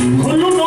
この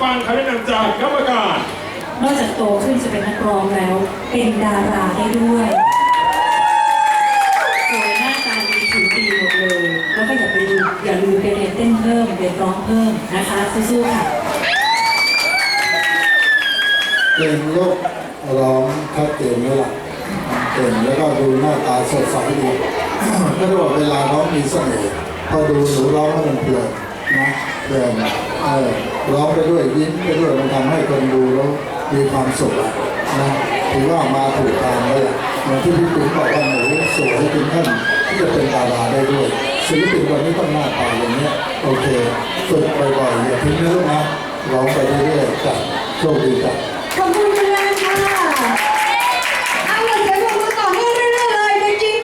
คำแนะนำจากกรรมการนอกจากโตขึ้นจะเป็นนักร้องแล้ว เป็นดาราได้ด้วยสวยหน้าตาดีผิวดีหมดเลย แล้วก็อย่าไปดูอย่าลืมไปเรียนเต้นเพิ่มเรียนร้องเพิ่มนะคะสู้ๆค่ะเก่งลูกร้องชัดเจนแล้วล่ะเก่งแล้วก็ดูหน้าตาสดใสดีก็จะบอกเวลาร้องมีเสน่ห์พอดูหนูร้องแล้วมันเพลิน นะเพลินเออร้องไปด้วยยิ้มไปด้วยมันทำให้คนดูแล้วมีความสุขนะถือว่ามาถูกทางเล้วล่ะอย่างที่พี่ติ๋มบอกว่าหนูสวยถึงขั้นที่จะเป็นดาราได้ด้วยศิลปินวันนี้ต้องหน้าตาอย่างเนี้ยโอเคฝึกบ่อยๆอย่าทิ้งนะลูกนะร้องไปเรื่อยๆจ้ะโชคดีจ้ะ